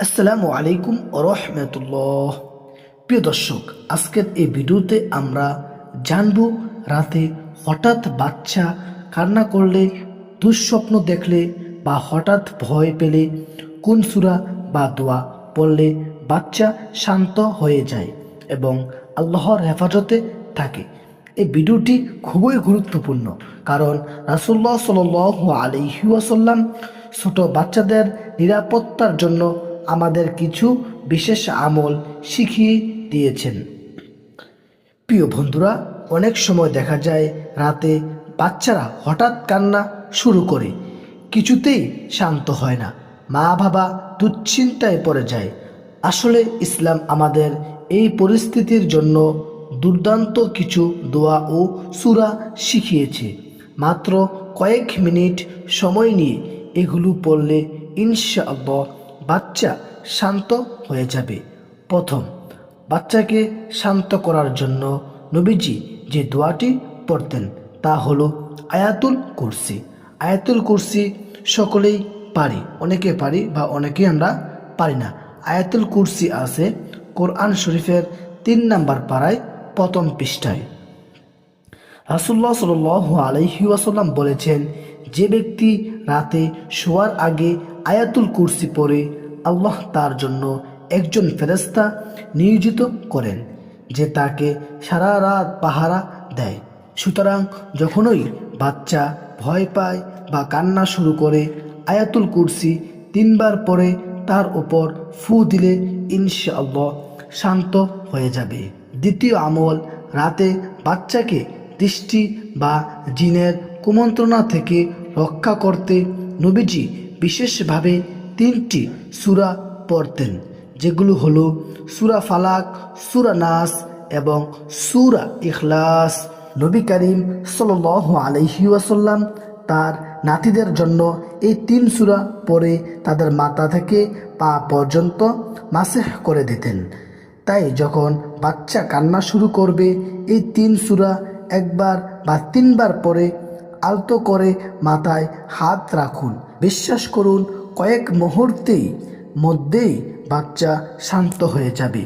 আসসালামু আলাইকুম রহমতুল্লাহ। প্রিয় দর্শক, আজকের এই ভিডিওতে আমরা জানব রাতে হঠাৎ বাচ্চা কান্না করলে, দুঃস্বপ্ন দেখলে বা হঠাৎ ভয় পেলে কোন সুরা বা দোয়া পড়লে বাচ্চা শান্ত হয়ে যায় এবং আল্লাহর হেফাজতে থাকে। এই ভিডিওটি খুবই গুরুত্বপূর্ণ কারণ রাসুল্লাহ সাল আলহিউসাল্লাম ছোট বাচ্চাদের নিরাপত্তার জন্য আমাদের কিছু বিশেষ আমল শিখিয়ে দিয়েছেন। প্রিয় বন্ধুরা, অনেক সময় দেখা যায় রাতে বাচ্চারা হঠাৎ কান্না শুরু করে, কিছুতেই শান্ত হয় না, মা বাবা দুশ্চিন্তায় পড়ে যায়। আসলে ইসলাম আমাদের এই পরিস্থিতির জন্য দুর্দান্ত কিছু দোয়া ও সুরা শিখিয়েছে। মাত্র কয়েক মিনিট সময় নিয়ে এগুলো পড়লে ইনশাআল্লাহ বাচ্চা শান্ত হয়ে যাবে। প্রথম, বাচ্চাকে শান্ত করার জন্য নবীজি যে দোয়াটি পড়তেন তা হলো আয়াতুল কুরসি। আয়াতুল কুরসি সকলেই পারি, অনেকে পারি বা অনেকে আমরা পারি না। আয়াতুল কুরসি আছে কোরআন শরীফের তিন নাম্বার পাড়ায় প্রথম পৃষ্ঠায়। রাসুল্লাহ সাল আলহি ওয়াসাল্লাম বলেছেন, যে ব্যক্তি রাতে শোয়ার আগে আয়াতুল কুরসি পরে আল্লাহ তার জন্য একজন ফেরেস্তা নিয়োজিত করেন, যে তাকে সারা রাত পাহারা দেয়। সুতরাং যখনই বাচ্চা ভয় পায় বা কান্না শুরু করে, আয়াতুল কুরসি তিনবার পরে তার ওপর ফু দিলে ইনশাআল্লাহ শান্ত হয়ে যাবে। দ্বিতীয় আমল রাতে বাচ্চাকে দৃষ্টি বা জিনের কুমন্ত্রণা থেকে রক্ষা করতে নবীজি বিশেষভাবে তিনটি সুরা পড়তেন, যেগুলো হলো সুরা ফালাক, সুরা নাস এবং সুরা ইখলাস। নবী করিম সাল আলহি ওয়াসাল্লাম তার নাতিদের জন্য এই তিন সুরা পরে তাদের মাথা থেকে পা পর্যন্ত মাসেহ করে দিতেন। তাই যখন বাচ্চা কান্না শুরু করবে, এই তিন সুরা একবার বা তিনবার পরে আলতো করে মাথায় হাত রাখুন। বিশ্বাস করুন, কয়েক মুহূর্তেই মধ্যেই বাচ্চা শান্ত হয়ে যাবে।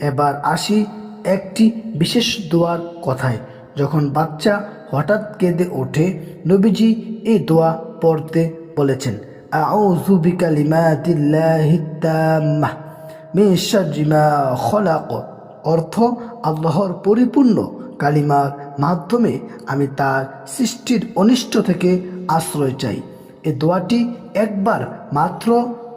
এবার আসি একটি বিশেষ দোয়ার কথায়। যখন বাচ্চা হঠাৎ কেঁদে ওঠে, নবীজি এই দোয়া পড়তে বলেছেন, আউযু বিকালিমাতিল্লাহি তাম্মাহ মিন খলাক। অর্থ আল্লাহর পরিপূর্ণ কালিমার মাধ্যমে আমি তার সৃষ্টির অনিষ্ট থেকে আশ্রয় চাই। এ দোয়াটি একবার মাত্র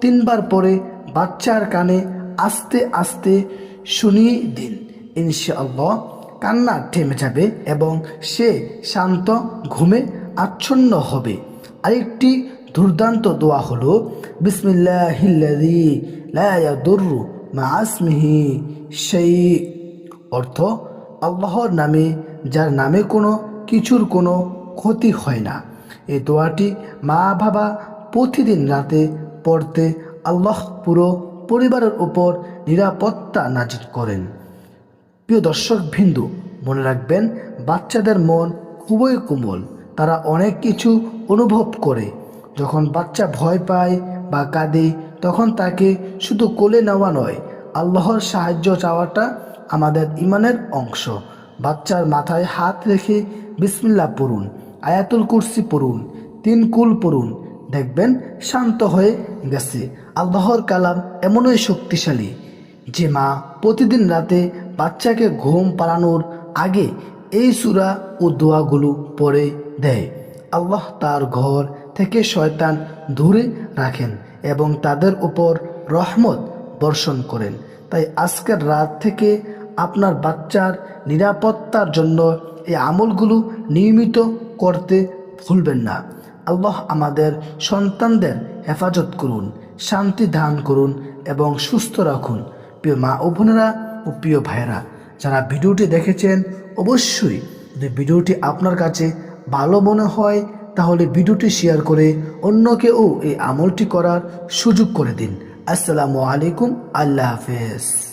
তিনবার পরে বাচ্চার কানে আস্তে আস্তে শুনিয়ে দিন। ইনশাআল্লাহ কান্না থেমে যাবে এবং সে শান্ত, ঘুমে আচ্ছন্ন হবে। আরেকটি দুর্দান্ত দোয়া হলো, বিসমিল্লাহিল্লাযী লা ইয়াদুররু মা আসমিহি সেই অর্থ আল্লাহর নামে, যার নামে কোনো কিছুর কোনো ক্ষতি হয় না। এই দোয়াটি মা বাবা প্রতিদিন রাতে পড়তে আল্লাহ পুরো পরিবারের উপর নিরাপত্তা নাজির করেন। প্রিয় দর্শক বিন্দু, মনে রাখবেন, বাচ্চাদের মন খুবই কোমল। তারা অনেক কিছু অনুভব করে। যখন বাচ্চা ভয় পায় বা কাঁদে তখন তাকে শুধু কোলে নেওয়া নয়, আল্লাহর সাহায্য চাওয়াটা আমাদের ইমানের অংশ। বাচ্চার মাথায় হাত রেখে বিসমিল্লা পড়ুন, আয়াতুল কুরসি পড়ুন, তিন কুল পড়ুন, দেখবেন শান্ত হয়ে গেছে। আল্লাহর কালাম এমনই শক্তিশালী, যে মা প্রতিদিন রাতে বাচ্চাকে ঘুম পাড়ানোর আগে এই সুরা ও দোয়াগুলো পড়ে দেয়। আল্লাহ তার ঘর থেকে শয়তান দূরে রাখেন। এবং তাদের উপর রহমত বর্ষণ করেন। তাই আজকের রাত থেকে আপনার বাচ্চার নিরাপত্তার জন্য এই আমলগুলো নিয়মিত করতে ভুলবেন না। আল্লাহ আমাদের সন্তানদের হেফাজত করুন, শান্তি দান করুন এবং সুস্থ রাখুন। প্রিয় মা ও বোনেরা ও প্রিয় ভাইয়েরা, যারা ভিডিওটি দেখেছেন, অবশ্যই যদি ভিডিওটি আপনার কাছে ভালো মনে হয় তাহলে ভিডিওটি শেয়ার করে অন্যকেও এই আমলটি করার সুযোগ করে দিন। আসসালামু আলাইকুম, আল্লাহ হাফেজ।